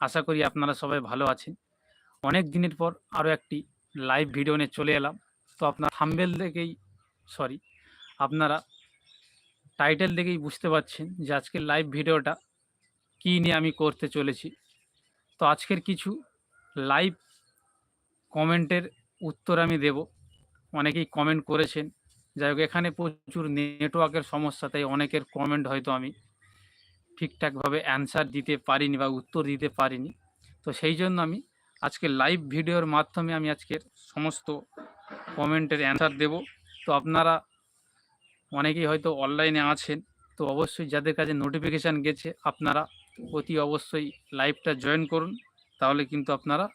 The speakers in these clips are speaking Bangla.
আশা করি আপনারা সবাই ভালো আছেন। অনেক দিনের পর আরও একটি লাইভ ভিডিও নিয়ে চলে এলাম। তো আপনার থাম্বেল দেখেই সরি আপনারা টাইটেল দেখেই বুঝতে পারছেন যে আজকের লাইভ ভিডিওটা কী নিয়ে আমি করতে চলেছি। তো আজকের কিছু লাইভ কমেন্টের উত্তর আমি দেব। অনেকেই কমেন্ট করেছেন। যাই হোক, এখানে প্রচুর নেটওয়ার্কের সমস্যা, তাই অনেকের কমেন্ট হয়তো আমি ঠিকঠাকভাবে অ্যান্সার দিতে পারিনি বা উত্তর দিতে পারিনি। তো সেই জন্য আমি আজকে লাইভ ভিডিওর মাধ্যমে আমি আজকের সমস্ত কমেন্টের অ্যান্সার দেব। তো আপনারা অনেকেই হয়তো অনলাইনে আছেন, তো অবশ্যই যাদের কাছে নোটিফিকেশান গেছে, আপনারা অতি অবশ্যই লাইভটা জয়েন করুন, তাহলে কিন্তু আপনারা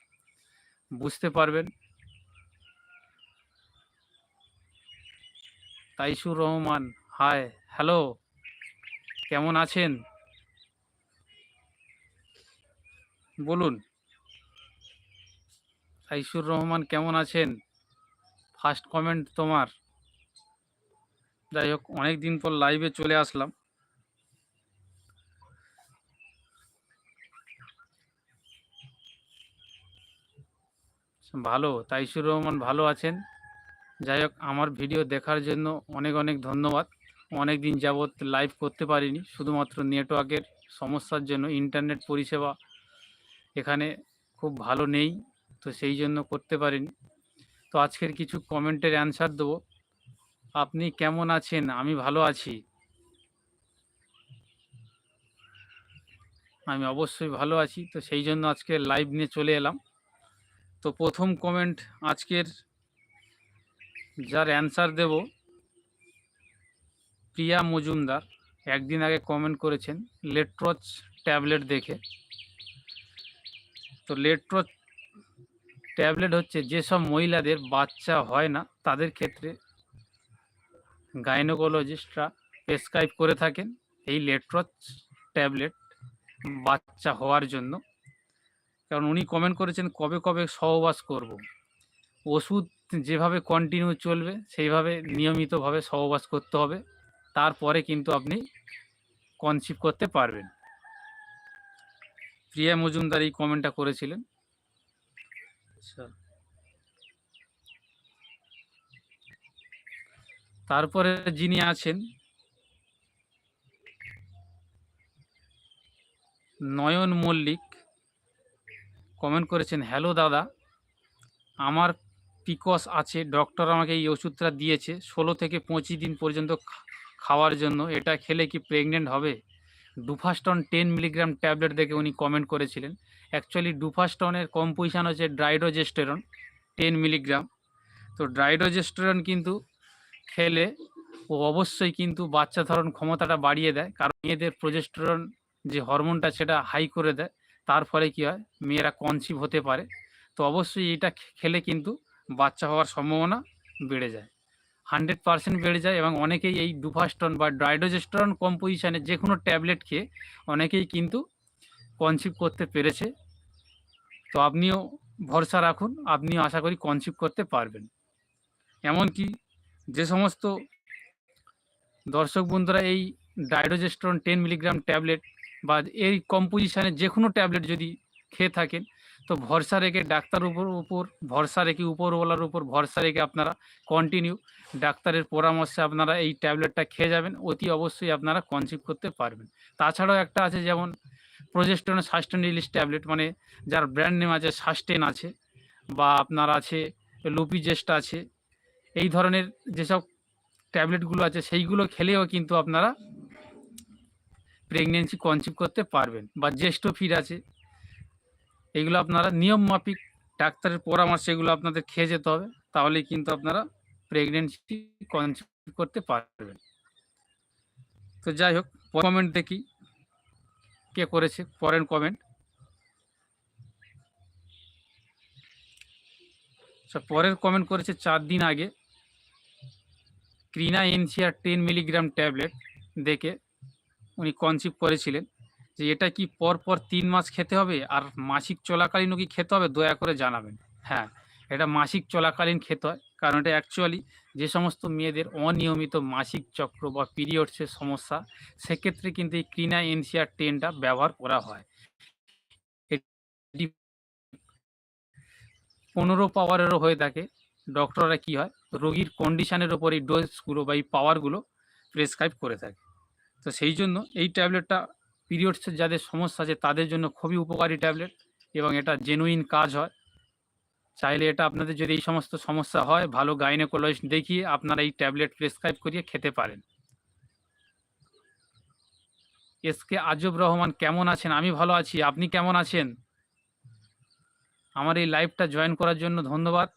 বুঝতে পারবেন। তাইসুর রহমান হায় হ্যালো কেমন আছেন? বলুন। তাইসুর রহমান কেমন আছেন? ফার্স্ট কমেন্ট তোমার। যাই হোক অনেক দিন পর লাইভে চলে আসলাম। ভালো তাইসুর রহমান ভালো আছেন। যাই হোক আমার ভিডিও দেখার জন্য অনেক অনেক ধন্যবাদ। অনেক দিন যাবৎ লাইভ করতে পারিনি, শুধুমাত্র নেটওয়ার্কের সমস্যার জন্য ইন্টারনেট পরিষেবা এখানে খুব ভালো নেই, তো সেই জন্য করতে পারিনি। তো আজকের কিছু কমেন্টের অ্যান্সার দেবো। আপনি কেমন আছেন? আমি ভালো আছি। আমি অবশ্যই ভালো আছি, তো সেই জন্য আজকে লাইভ নিয়ে চলে এলাম। তো প্রথম কমেন্ট আজকের যার অ্যান্সার দেব, প্রিয়া মজুমদার। একদিন আগে কমেন্ট করেছেন লেট্রচ ট্যাবলেট দেখে। তো লেট্রচ ট্যাবলেট হচ্ছে যেসব মহিলাদের বাচ্চা হয় না, তাদের ক্ষেত্রে গাইনোকোলজিস্টরা প্রেসক্রাইব করে থাকেন এই লেট্রচ ট্যাবলেট বাচ্চা হওয়ার জন্য। কারণ উনি কমেন্ট করেছেন, কবে কবে সহবাস করব। ওষুধ যেভাবে কন্টিনিউ চলবে, সেইভাবে নিয়মিতভাবে সহবাস করতে হবে। তারপরে কিন্তু আপনি কনসিভ করতে পারবেন। প্রিয়া মজুমদার এই কমেন্টটা করেছিলেন। আচ্ছা। তারপরে যিনি আছেন, নয়ন মল্লিক কমেন্ট করেছেন হ্যালো দাদা, আমার পিকস আছে ডক্টর আমাকে এই ওষুধটা দিয়েছে, ষোলো থেকে পঁচিশ দিন পর্যন্ত খাওয়ার জন্য, এটা খেলে কি প্রেগনেন্ট হবে? ডুফাস্টন টেন মিলিগ্রাম ট্যাবলেট দেখে উনি কমেন্ট করেছিলেন। অ্যাকচুয়ালি ডুফাস্টনের কম্পোজিশান হচ্ছে ড্রাইডোজেস্টেরন টেন মিলিগ্রাম। তো ড্রাইডোজেস্টেরন কিন্তু খেলে ও অবশ্যই কিন্তু বাচ্চা ধরন ক্ষমতাটা বাড়িয়ে দেয়, কারণ মেয়েদের প্রজেস্টেরন যে হরমোনটা সেটা হাই করে দেয়, তার ফলে কী হয়, মেয়েরা কনসিভ হতে পারে। তো অবশ্যই এটা খেলে কিন্তু বাচ্চা হওয়ার সম্ভাবনা বেড়ে যায়। হান্ড্রেড পার্সেন্ট বেড়ে যায় এবং অনেকেই এই ডুফাস্টন বা ড্রাইডোজেস্টরন কম্পোজিশানে যে কোনো ট্যাবলেট খেয়ে অনেকেই কিন্তু কনসিভ করতে পেরেছে। তো আপনিও ভরসা রাখুন, আপনিও আশা করি কনসিভ করতে পারবেন। এমনকি যে সমস্ত দর্শক বন্ধুরা এই ডাইডোজেস্ট্রন টেন মিলিগ্রাম ট্যাবলেট বা এই কম্পোজিশানের যে কোনো ট্যাবলেট যদি খেয়ে থাকেন, তো ভরসা রেখে ডাক্তার উপর উপর, ভরসা রেখে উপরওয়ালার উপর ভরসা রেখে আপনারা কন্টিনিউ ডাক্তারের পরামর্শে আপনারা এই ট্যাবলেটটা খেয়ে যাবেন, অতি অবশ্যই আপনারা কনসিভ করতে পারবেন। তাছাড়াও একটা আছে যেমন প্রজেস্টনের সাস্টেন রিলিজ ট্যাবলেট মানে যার ব্র্যান্ড নেম আছে সাস্টেন আছে, বা আপনার আছে লুপিজেস্ট আছে, এই ধরনের যেসব ট্যাবলেটগুলো আছে সেইগুলো খেলেও কিন্তু আপনারা প্রেগনেন্সি কনসিভ করতে পারবেন, বা জ্যেষ্ঠফির আছে। এগুলো আপনারা নিয়ম মাফিক ডাক্তারের পরামর্শে এগুলো আপনাদের খেয়ে যেতে হবে, তাহলেই কিন্তু আপনারা প্রেগনেন্সি কনসিভ করতে পারবেন। তো যাই হোক কমেন্ট দেখি কে করেছে, পরের কমেন্ট পরের কমেন্ট করেছে চার দিন আগে। Crina NCR ten milligram tablet দেখে উনি কনসিভ করেছিলেন যে এটা কি পর পর তিন মাস খেতে হবে আর মাসিক চলাকালীনও কি খেতে হবে? দয়া করে জানাবেন। হ্যাঁ এটা মাসিক চলাকালীন খেতে হয়। কারণ এটা অ্যাকচুয়ালি যে সমস্ত মেয়েদের অনিয়মিত মাসিক চক্র বা পিরিয়ডসের সমস্যা, সেক্ষেত্রে কিন্তু এই ক্রিনা এনসিআর টেনটা ব্যবহার করা হয়। এটি পনেরো পাওয়ারেরও হয়ে থাকে। ডক্টররা কি হয়? রোগীর কন্ডিশনের ওপর এই ডোজগুলো বা এই পাওয়ারগুলো প্রেসক্রাইব করে থাকে। তো সেই জন্য এই ট্যাবলেটটা পিরিয়ডসের যাদের সমস্যা আছে, তাদের জন্য খুবই উপকারী ট্যাবলেট এবং এটা জেনুইন কাজ হয়। চাইলে এটা আপনাদের যদি এই সমস্ত সমস্যা হয়, ভালো গাইনোকোলজিস্ট দেখিয়ে আপনারা এই ট্যাবলেট প্রেসক্রাইব করিয়ে খেতে পারেন। এস কে আজব রহমান, কেমন আছেন? আমি ভালো আছি। আপনি কেমন আছেন? আমার এই লাইভটা জয়েন করার জন্য ধন্যবাদ।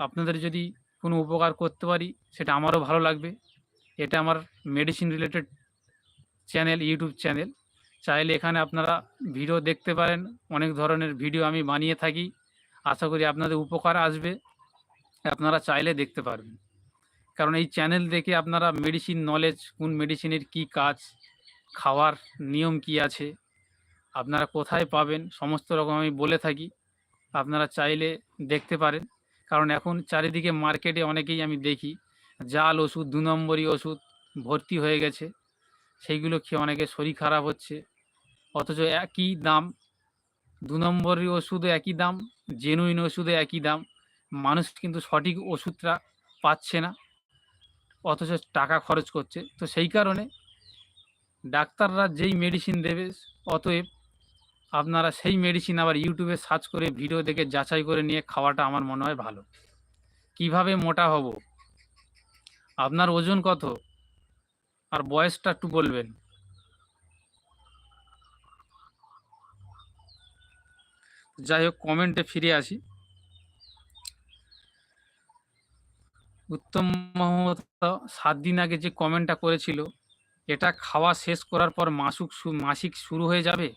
আপনাদের যদি কোনো উপকার করতে পারি, সেটা আমারও ভালো লাগবে। এটা আমার medicine related channel YouTube channel চাইলে এখানে আপনারা ভিডিও দেখতে পারেন। অনেক ধরনের ভিডিও আমি বানিয়ে থাকি। আশা করি আপনাদের উপকার আসবে। আপনারা চাইলে দেখতে পারবেন। কারণ এই চ্যানেল দেখে আপনারা মেডিসিন নলেজ কোন মেডিসিনের কি কাজ, খাওয়ার নিয়ম কি আছে, আপনারা কোথায় পাবেন, সমস্ত রকম আমি বলে থাকি। আপনারা চাইলে দেখতে পারেন। কারণ এখন চারিদিকে মার্কেটে অনেকেই আমি দেখি, জাল ওষুধ, দু নম্বরই ওষুধ ভর্তি হয়ে গেছে। সেইগুলো খেয়ে অনেকে শরীর খারাপ হচ্ছে। অথচ একই দাম, দু নম্বরই ওষুধও একই দাম। জেনুইন ওষুধে একই দাম। মানুষ কিন্তু সঠিক ওষুধটা পাচ্ছে না, অথচ টাকা খরচ করছে। তো সেই কারণে ডাক্তাররা যেই মেডিসিন দেবে, অতএব আপনারা সেই মেডিসিন আবার ইউটিউবে সার্চ করে ভিডিও দেখে যাচাই করে নিয়ে খাওয়াটা আমার মনে হয় ভালো। কীভাবে মোটা হব? আপনার ওজন কত? আর বয়সটা একটু বলবেন। যাই হোক কমেন্টে ফিরে আসি। উত্তম মোহাম্মদ, সাত দিন আগে যে কমেন্টটা করেছিল, এটা খাওয়া শেষ করার পর মাসুক মাসিক শুরু হয়ে যাবে?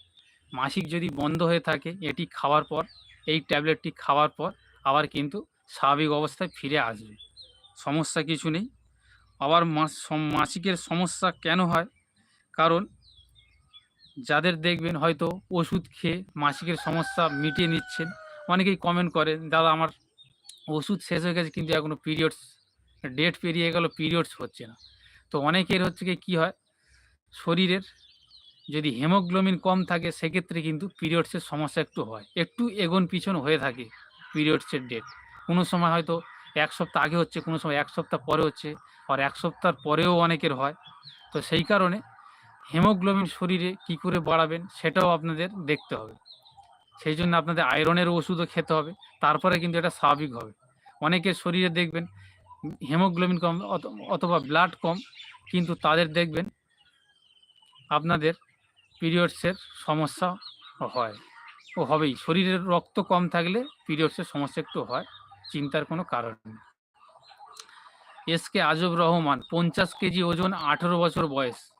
মাসিক যদি বন্ধ হয়ে থাকে, এটি খাওয়ার পর, এই ট্যাবলেটটি খাওয়ার পর আবার কিন্তু স্বাভাবিক অবস্থায় ফিরে আসবে। সমস্যা কিছু নেই। আবার মাস মাসিকের সমস্যা কেন হয়? কারণ যাদের দেখবেন হয়তো ওষুধ খেয়ে মাসিকের সমস্যা মিটিয়ে নিচ্ছেন, অনেকেই কমেন্ট করেন দাদা, আমার ওষুধ শেষ হয়ে গেছে, কিন্তু এখনও পিরিয়ডস ডেট পেরিয়ে গেল পিরিয়ডস হচ্ছে না। তো অনেকের হচ্ছে কি কী হয়, শরীরের যদি হেমোগ্লোবিন কম থাকে, সেক্ষেত্রে কিন্তু পিরিয়ডসের সমস্যা একটু হয়। একটু এগোন পিছন হয়ে থাকে পিরিয়ডসের ডেট কোনো সময় হয়তো এক সপ্তাহ আগে হচ্ছে, কোনো সময় এক সপ্তাহ পরে হচ্ছে, আর এক সপ্তাহ পরেও অনেকের হয়। তো সেই কারণে হেমোগ্লোবিন শরীরে কি করে বাড়াবেন সেটাও আপনাদের দেখতে হবে। সেই জন্য আপনাদের আয়রনের ওষুধও খেতে হবে, তারপরে কিন্তু এটা স্বাভাবিক হবে। অনেকের শরীরে দেখবেন হেমোগ্লোবিন কম অথ- অথবা ব্লাড কম, কিন্তু তাদের দেখবেন আপনাদের পিরিয়ডসের সমস্যা হয়। ও হবেই, শরীরের রক্ত কম থাকলে পিরিয়ডসের সমস্যা একটু হয়, চিন্তার কোনো কারণ নেই। এস কে আজব রহমান, পঞ্চাশ কেজি ওজন, আঠেরো বছর বয়স।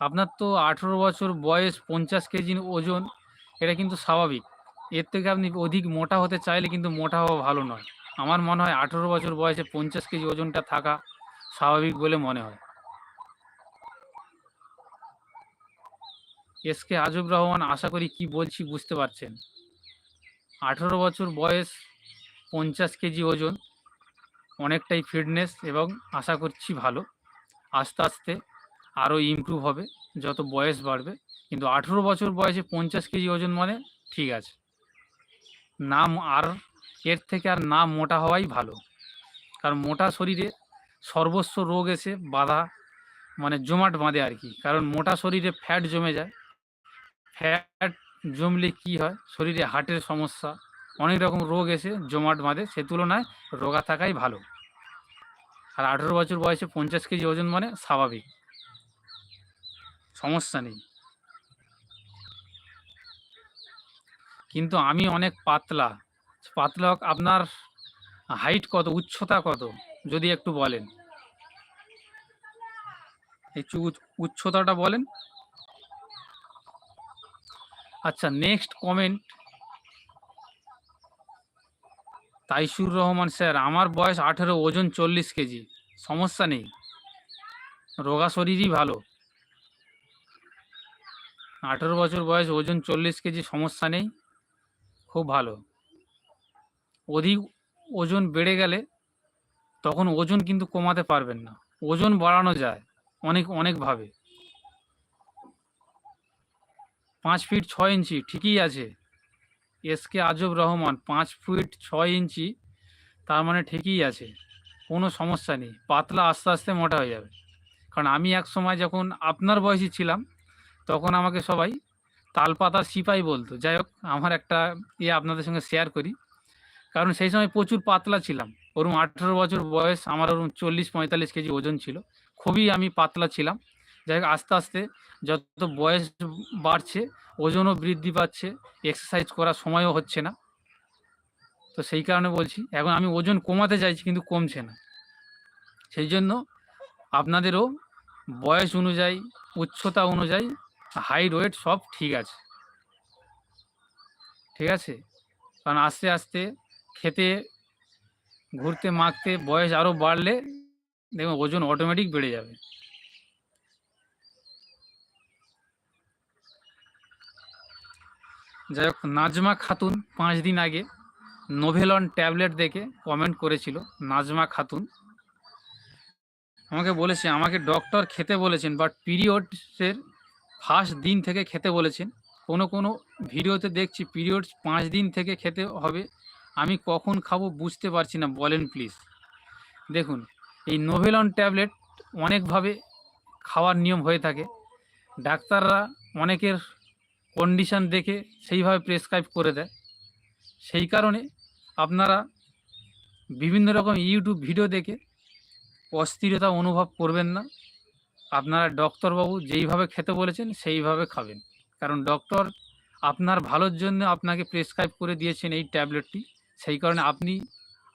আপনার তো আঠেরো বছর বয়স পঞ্চাশ কেজি ওজন, এটা কিন্তু স্বাভাবিক। এর থেকে আপনি অধিক মোটা হতে চাইলে কিন্তু মোটা হওয়া ভালো নয়। আমার মনে হয় আঠেরো বছর বয়সে পঞ্চাশ কেজি ওজনটা থাকা স্বাভাবিক বলে মনে হয়। এসকে আজব রহমান, আশা করি কি বলছি বুঝতে পারছেন। আঠেরো বছর বয়স, পঞ্চাশ কেজি ওজন, অনেকটাই ফিটনেস এবং আশা করছি ভালো। আস্তে আস্তে আরও ইমপ্রুভ হবে। যত বয়স বাড়বে, কিন্তু আঠেরো বছর বয়সে পঞ্চাশ কেজি ওজন মানে ঠিক আছে। নাম আর, এর থেকে আর না মোটা হওয়াই ভালো। কারণ মোটা শরীরে সর্বস্ব রোগ এসে বাধা মানে জমাট বাঁধে আর কি। কারণ মোটা শরীরে ফ্যাট জমে যায়। ফ্যাট জমলে কি হয়? শরীরে হার্টের সমস্যা, অনেক রকম রোগ এসে জমাট বাঁধে। সে তুলনায় রোগা থাকাই ভালো। আর আঠেরো বছর বয়সে পঞ্চাশ কেজি ওজন মানে স্বাভাবিক। সমস্যা নেই। কিন্তু আমি অনেক পাতলা। পাতলা আপনার হাইট কত, উচ্চতা কত, যদি একটু বলেন। উচ- উচ্চতাটা বলেন। আচ্ছা next comment Taisur Rahman sir, আমার বয়স আঠেরো, ওজন চল্লিশ কেজি। সমস্যা নেই। রোগা শরীরই ভালো। আঠেরো বছর বয়স, ওজন চল্লিশ কেজি, সমস্যা নেই। খুব ভালো। অধিক ওজন বেড়ে গেলে তখন ওজন কিন্তু কমাতে পারবেন না। ওজন বাড়ানো যায় অনেক অনেকভাবে পাঁচ ফিট ছয় ইঞ্চি, ঠিকই আছে। এস কে আজব রহমান, পাঁচ ফুট ছয় ইঞ্চি, তার মানে ঠিকই আছে। কোনো সমস্যা নেই, পাতলা আস্তে আস্তে মোটা হয়ে যাবে। কারণ আমি এক সময় যখন আপনার বয়সী ছিলাম তখন আমাকে সবাই তালপাতার সিপাই বলতো। যাই হোক আমার একটা ইয়ে আপনাদের সঙ্গে শেয়ার করি। কারণ সেই সময় প্রচুর পাতলা ছিলাম। ওরম আঠেরো বছর বয়স, আমার ওরম চল্লিশ পঁয়তাল্লিশ কেজি ওজন ছিল। খুবই আমি পাতলা ছিলাম। যাই আস্তে আস্তে যত বয়স বাড়ছে, ওজনও বৃদ্ধি পাচ্ছে এক্সারসাইজ করার সময়ও হচ্ছে না। তো সেই কারণে বলছি, এখন আমি ওজন কমাতে চাইছি কিন্তু কমছে না। সেই জন্য আপনাদেরও বয়স অনুযায়ী, উচ্চতা অনুযায়ী হাইট ওয়েট সব ঠিক আছে। ঠিক আছে? কারণ আস্তে আস্তে খেতে, ঘুরতে, মাখতে বয়স আরও বাড়লে দেখবেন ওজন অটোমেটিক বেড়ে যাবে। যাই হোক, নাজমা খাতুন পাঁচ দিন আগে নোভেলন ট্যাবলেট দেখে কমেন্ট করেছিল, নাজমা খাতুন। আমাকে বলেছে, আমাকে ডক্টর খেতে বলেছেন বাট পিরিয়ডসের ফার্স্ট দিন থেকে খেতে বলেছেন। কোনো কোনো ভিডিওতে দেখছি পিরিয়ডস পাঁচ দিন থেকে খেতে হবে। আমি কখন খাব বুঝতে পারছি না, বলেন প্লিজ দেখুন, এই নোভেলন ট্যাবলেট অনেকভাবে খাওয়ার নিয়ম হয়ে থাকে। ডাক্তাররা অনেকের কন্ডিশন দেখে সেইভাবে প্রেসক্রাইব করে দেয়। সেই কারণে আপনারা বিভিন্ন রকম ইউটিউব ভিডিও দেখে অস্থিরতা অনুভব করবেন না। আপনারা ডক্টরবাবু যেইভাবে খেতে বলেছেন, সেইভাবে খাবেন। কারণ ডক্টর আপনার ভালোর জন্য আপনাকে প্রেসক্রাইব করে দিয়েছেন এই ট্যাবলেটটি। সেই কারণে আপনি,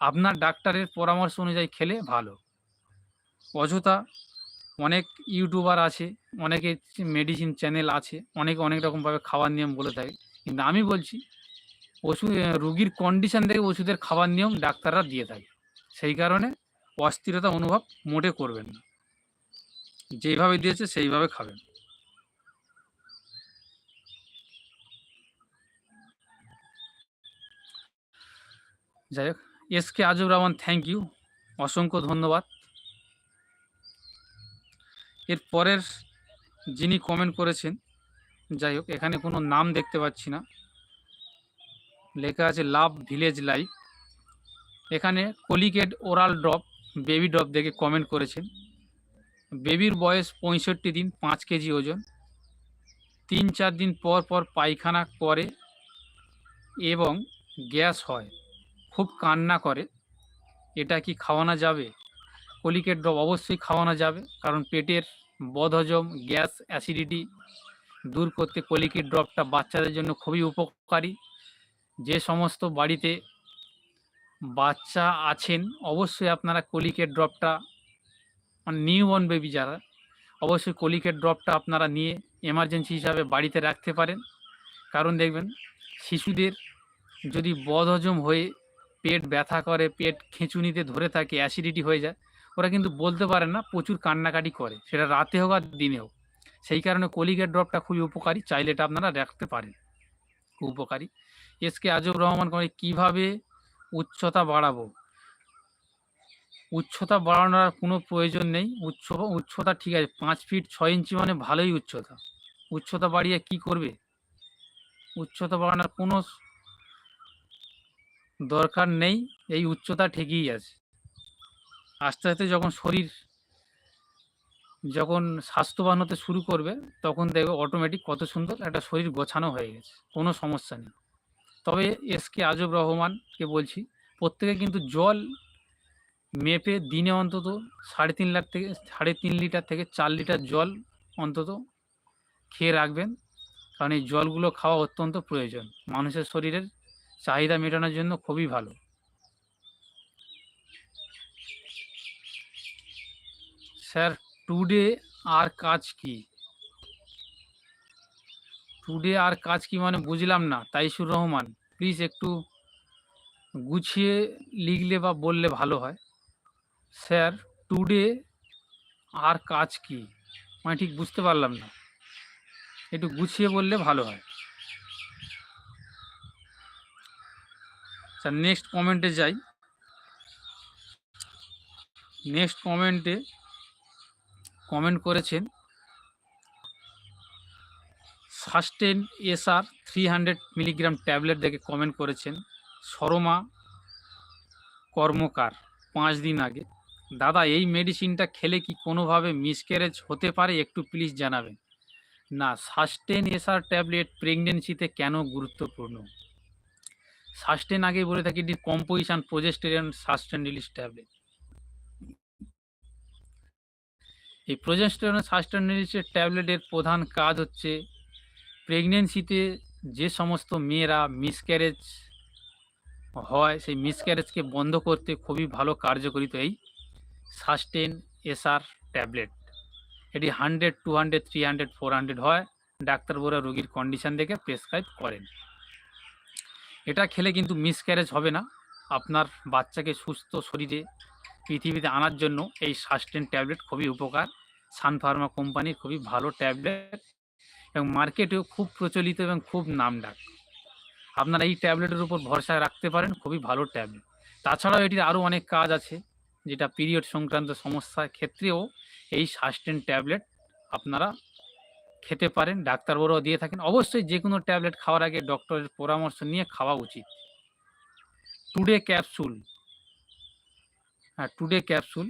আপনার ডাক্তারের পরামর্শ অনুযায়ী খেলে ভালো। অযথা অনেক ইউটিউবার আছে, অনেকে মেডিসিন চ্যানেল আছে, অনেকে অনেক রকমভাবে খাওয়ার নিয়ম বলে থাকে কিন্তু আমি বলছি, ওষুধ রুগীর কন্ডিশন দেখে ওষুধের খাওয়ার নিয়ম ডাক্তাররা দিয়ে থাকে সেই কারণে অস্থিরতা অনুভব মোটে করবেন না। যেইভাবে দিয়েছে সেইভাবে খাবেন। যাই হোক, এস কে আজব রহমান থ্যাংক ইউ অসংখ্য ধন্যবাদ। এর পরের যিনি কমেন্ট করেছেন, যাই হোক, এখানে কোনো নাম দেখতে পাচ্ছি না। লেখা আছে, লাভ ভিলেজ লাইফ। এখানে Colicaid oral drop, baby drop দেখে কমেন্ট করেছেন। বেবির বয়স পঁয়ষট্টি দিন, পাঁচ কেজি ওজন। তিন চার দিন পর পর পায়খানা করে এবং গ্যাস হয়, খুব কান্না করে। এটা কি খাওয়ানো যাবে? কলিকেট ড্রপ অবশ্যই খাওয়ানো যাবে, কারণ পেটের বদহজম, গ্যাস, অ্যাসিডিটি দূর করতে কলিকেট ড্রপটা বাচ্চাদের জন্য খুবই উপকারী। যে সমস্ত বাড়িতে বাচ্চা আছেন, অবশ্যই আপনারা কলিকেট ড্রপটা মানে নিউ বর্ন বেবি যারা, অবশ্যই কলিকেট ড্রপটা আপনারা নিয়ে এমার্জেন্সি হিসাবে বাড়িতে রাখতে পারেন। কারণ দেখবেন, শিশুদের যদি বদহজম হয়ে পেট ব্যথা করে, পেট খেঁচুনিতে ধরে থাকে অ্যাসিডিটি হয়ে যায়, ওরা কিন্তু বলতে পারে না, প্রচুর কান্নাকাটি করে। সেটা রাতে হোক আর দিনে হোক। সেই কারণে কলিগেট ড্রপটা খুবই উপকারী, চাইলে এটা আপনারা রাখতে পারেন। খুব উপকারী। এসকে আজব রহমান করে কীভাবে উচ্চতা বাড়াবো? উচ্চতা বাড়ানোর কোনো প্রয়োজন নেই। উচ্চ, উচ্চতা ঠিক আছে, পাঁচ ফিট ছয় ইঞ্চি মানে ভালোই উচ্চতা। উচ্চতা বাড়িয়ে কি করবে? উচ্চতা বাড়ানোর কোনো দরকার নেই, এই উচ্চতা ঠিকই আছে। আস্তে আস্তে যখন শরীর যখন স্বাস্থ্যবান হতে শুরু করবে, তখন দেখবে অটোমেটিক কত সুন্দর একটা শরীর গোছানো হয়ে গেছে, কোনো সমস্যা নেই। তবে এস কে আজব রহমানকে বলছি, প্রত্যেকে কিন্তু জল মেপে দিনে অন্তত সাড়ে তিন লাখ থেকে, সাড়ে তিন লিটার থেকে চার লিটার জল অন্তত খেয়ে রাখবেন। কারণ এই জলগুলো খাওয়া অত্যন্ত প্রয়োজন। মানুষের শরীরের চাহিদা মেটানোর জন্য খুবই ভালো। স্যার, টুডে আর কাজ কি? টুডে আর কাজ কি মানে বুঝলাম না। তাইসুর রহমান, প্লিজ একটু গুছিয়ে লিখলে বা বললে ভালো হয়। স্যার টুডে আর কাজ কি? মানে ঠিক বুঝতে পারলাম না। একটু গুছিয়ে বললে ভালো হয়। স্যার নেক্সট কমেন্টে যাই। নেক্সট কমেন্টে কমেন্ট করেছেন, Susten SR three hundred milligram tablet দেখে কমেন্ট করেছেন শর্মা কর্মকার, পাঁচ দিন আগে। দাদা, এই মেডিসিনটা খেলে কি কোনোভাবে মিসক্যারেজ হতে পারে? একটু প্লিজ জানাবেন। না সাস্টেন এসআর ট্যাবলেট প্রেগনেন্সিতে কেন গুরুত্বপূর্ণ? সাস্টেন আগে বলে থাকি the composition progesterone sustain release tablet এই প্রোজেস্টেরন সাস্টেন রিলিজের ট্যাবলেটের প্রধান কাজ হচ্ছে প্রেগনেন্সিতে যে সমস্ত মেয়েরা মিসক্যারেজ হয়, সেই মিসক্যারেজকে বন্ধ করতে খুবই ভালো কার্যকরিত এই সাস্টেন এসআর ট্যাবলেট। এটি hundred, two hundred, three hundred, four hundred হয়। ডাক্তারবাবুরা রোগীর কন্ডিশন দেখে প্রেসক্রাইব করেন। এটা খেলে কিন্তু মিসক্যারেজ হবে না। আপনার বাচ্চাকে সুস্থ শরীরে, পৃথিবীতে আনার জন্য এই সাস্টেন ট্যাবলেট খুবই উপকার। সানফার্মা কোম্পানির খুবই ভালো ট্যাবলেট এবং মার্কেটেও খুব প্রচলিত এবং খুব নামডাক। আপনারা এই ট্যাবলেটের উপর ভরসা রাখতে পারেন, খুবই ভালো ট্যাবলেট। তাছাড়াও এটির আরও অনেক কাজ আছে। যেটা পিরিয়ড সংক্রান্ত সমস্যার ক্ষেত্রেও এই সাস্টেন ট্যাবলেট আপনারা খেতে পারেন। ডাক্তারবাবুরাও দিয়ে থাকেন। অবশ্যই যে কোনো ট্যাবলেট খাওয়ার আগে ডক্টরের পরামর্শ নিয়ে খাওয়া উচিত। টুডে ক্যাপসুল হ্যাঁ টুডে ক্যাপসুল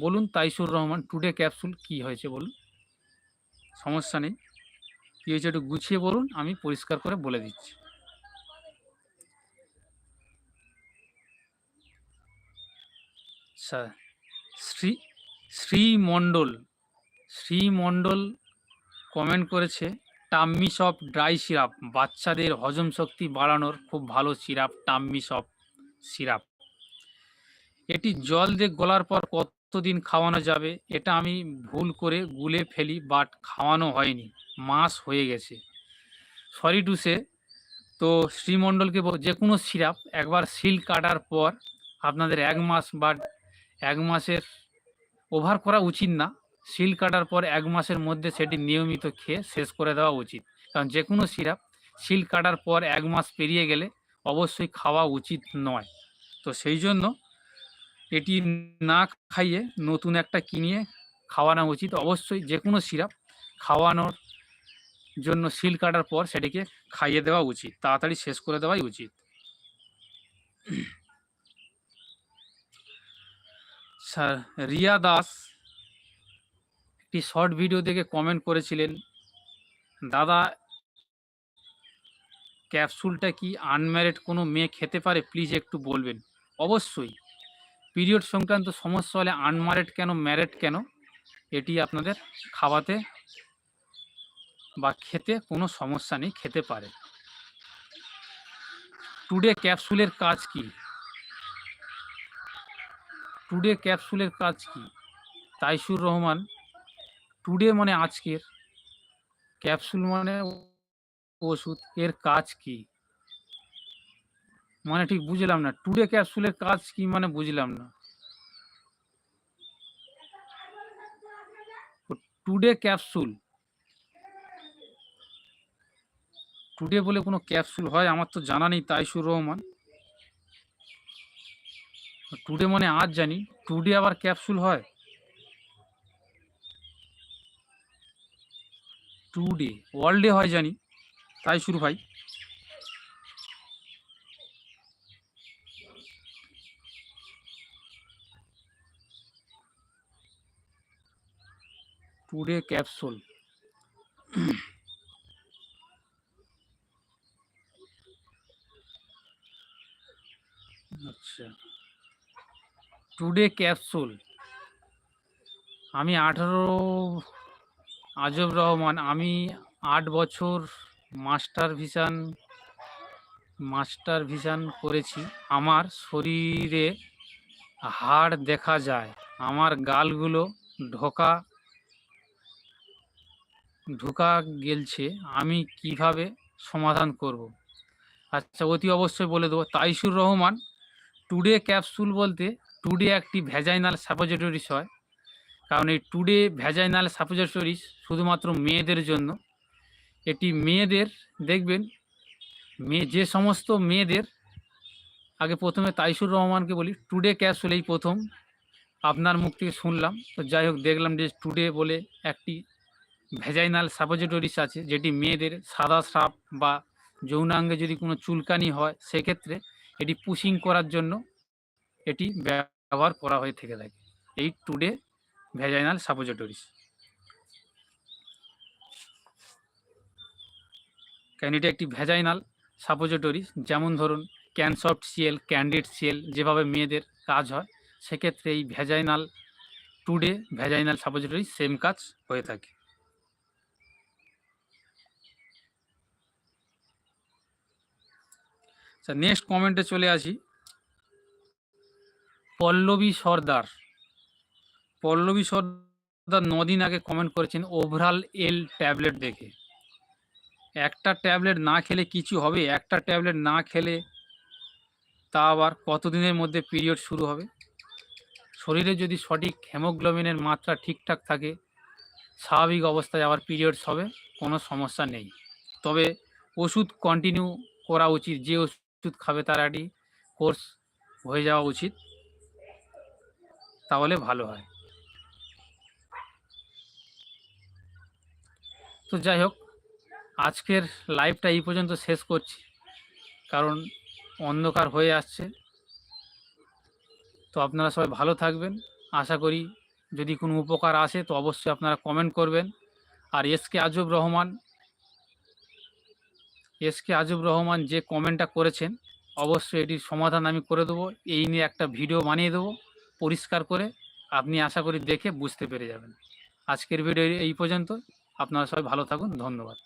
বলুন তাইসুর রহমান টুডে ক্যাপসুল কি হয়েছে বলুন? সমস্যা নেই। কী হয়েছে একটু গুছিয়ে বলুন, আমি পরিষ্কার করে বলে দিচ্ছি। শ্রী, শ্রীমণ্ডল শ্রীমণ্ডল কমেন্ট করেছে, টাম্মি সপ ড্রাই সিরাপ বাচ্চাদের হজম শক্তি বাড়ানোর খুব ভালো সিরাপ টাম্মি সপ সিরাপ এটি জল দিয়ে গলার পর কতদিন খাওয়ানো যাবে, এটা আমি ভুল করে গুলে ফেলি বাট খাওয়ানো হয়নি, মাস হয়ে গেছে। সরি টু তো শ্রীমণ্ডলকে যে কোনো সিরাপ একবার সিল কাটার পর, আপনাদের এক মাস বা এক মাসের ওভার করা উচিত না। সিল কাটার পর এক মাসের মধ্যে সেটি নিয়মিত খেয়ে শেষ করে দেওয়া উচিত। কারণ যে কোনো সিরাপ সিল কাটার পর এক মাস পেরিয়ে গেলে অবশ্যই খাওয়া উচিত নয়। তো সেই জন্য এটি না খাইয়ে নতুন একটা কিনিয়ে খাওয়ানো উচিত। অবশ্যই যে কোনো সিরাপ খাওয়ানোর জন্য সিল কাটার পর সেটিকে খাইয়ে দেওয়া উচিত। তাড়াতাড়ি শেষ করে দেওয়াই উচিত স্যার রিয়া দাস একটি শর্ট ভিডিও দেখে কমেন্ট করেছিলেন, দাদা, ক্যাপসুলটা কি আনম্যারিড? কোনো মেয়ে খেতে পারে? প্লিজ একটু বলবেন। অবশ্যই। পিরিয়ড সংক্রান্ত সমস্যা হলে আনম্যারিড কেন, ম্যারিড কেন? এটি আপনাদের খাওয়াতে বা খেতে কোনো সমস্যা নেই, খেতে পারে। টুডে ক্যাপসুলের কাজ কি? টুডে ক্যাপসুলের কাজ কি? তাইসুর রহমান, টুডে মানে আজকের, ক্যাপসুল মানে ওষুধ, এর কাজ কি? মানে ঠিক বুঝলাম না, টুডে ক্যাপসুলের কাজ কি মানে বুঝলাম না। টুডে ক্যাপসুল, টুডে বলে কোনো ক্যাপসুল হয়? আমার তো জানা নেই তাইসুর রহমান। টুডে মানে আজ জানি। টুডে আবার ক্যাপসুল হয়? টুডে ওয়ার্ল্ডে হয় জানি। তাই শুরু ভাই। টুডে ক্যাপসুল আচ্ছা। টুডে ক্যাপসুল আমি আঠারো, আজব রহমান, আমি আট বছর মাস্টার ভিশন মাস্টার ভিশন করেছি। আমার শরীরে হাড় দেখা যায়, আমার গালগুলো ঢোকা ঢোকা গেলছে, আমি কীভাবে সমাধান করব? আচ্ছা অতি অবশ্যই বলে দেবো। তাইসুর রহমান টুডে ক্যাপসুল বলতে টুডে একটি ভ্যাজাইনাল সাপোজিটরিস হয়। কারণ এই টুডে ভ্যাজাইনাল সাপোজিটরিস শুধুমাত্র মেয়েদের জন্য। এটি মেয়েদের, দেখবেন, মেয়ে যে সমস্ত মেয়েদের, আগে প্রথমে তাইসুর রহমানকে বলি টুডে ক্যাপসুল এই প্রথম। আপনার মুখ থেকে শুনলাম, তো যাই হোক, দেখলাম যে টুডে বলে একটি ভেজাইনাল সাপোজিটরিস আছে, যেটি মেয়েদের সাদা সাপ বা যৌনাঙ্গে যদি কোনো চুলকানি হয়, সেক্ষেত্রে এটি পুশিং করার জন্য এটি ব্যবহার করা হয়ে থেকে থাকে। এই টুডে ভ্যাজাইনাল সাপোজিটরিস। কারণ এটি একটি ভ্যাজাইনাল সাপোজিটরিস, যেমন ধরুন ক্যানসফট সিএল, ক্যান্ডিড সিএল, যেভাবে মেয়েদের কাজ হয়, সেক্ষেত্রে এই vaginal Today vaginal suppository same কাজ হয়ে থাকে। আচ্ছা নেক্সট কমেন্টে চলে আসি। পল্লবী সর্দার। পল্লবী সর্দার নদিন আগে কমেন্ট করেছেন ওভারঅল এল ট্যাবলেট দেখে। একটা ট্যাবলেট না খেলে কিছু হবে? একটা ট্যাবলেট না খেলে তা আবার কতদিনের মধ্যে পিরিয়ড শুরু হবে? শরীরে যদি সঠিক হেমোগ্লোবিনের মাত্রা ঠিকঠাক থাকে, স্বাভাবিক অবস্থায় আবার পিরিয়ডস হবে, কোনো সমস্যা নেই। তবে ওষুধ কন্টিনিউ করা উচিত, যে ওষুধ খাবে তার একটি কোর্স হয়ে যাওয়া উচিত। তাহলে ভালো হয়। তো যাই হোক, আজকের লাইভটা এই পর্যন্ত শেষ করছি। কারণ অন্ধকার হয়ে আসছে। তো আপনারা সবাই ভালো থাকবেন। আশা করি যদি কোনো উপকার আসে তো অবশ্যই আপনারা কমেন্ট করবেন। আর এস কে আজব রহমান এসকে আজব রহমান যে কমেন্টটা করেছেন, অবশ্যই এটির সমাধান আমি করে দেবো। এই নিয়ে একটা ভিডিও বানিয়ে দেবো। পরিষ্কার করে আপনি আশা করি দেখে বুঝতে পেরে যাবেন। আজকের ভিডিও এই পর্যন্ত আপনারা সবাই ভালো থাকুন। ধন্যবাদ।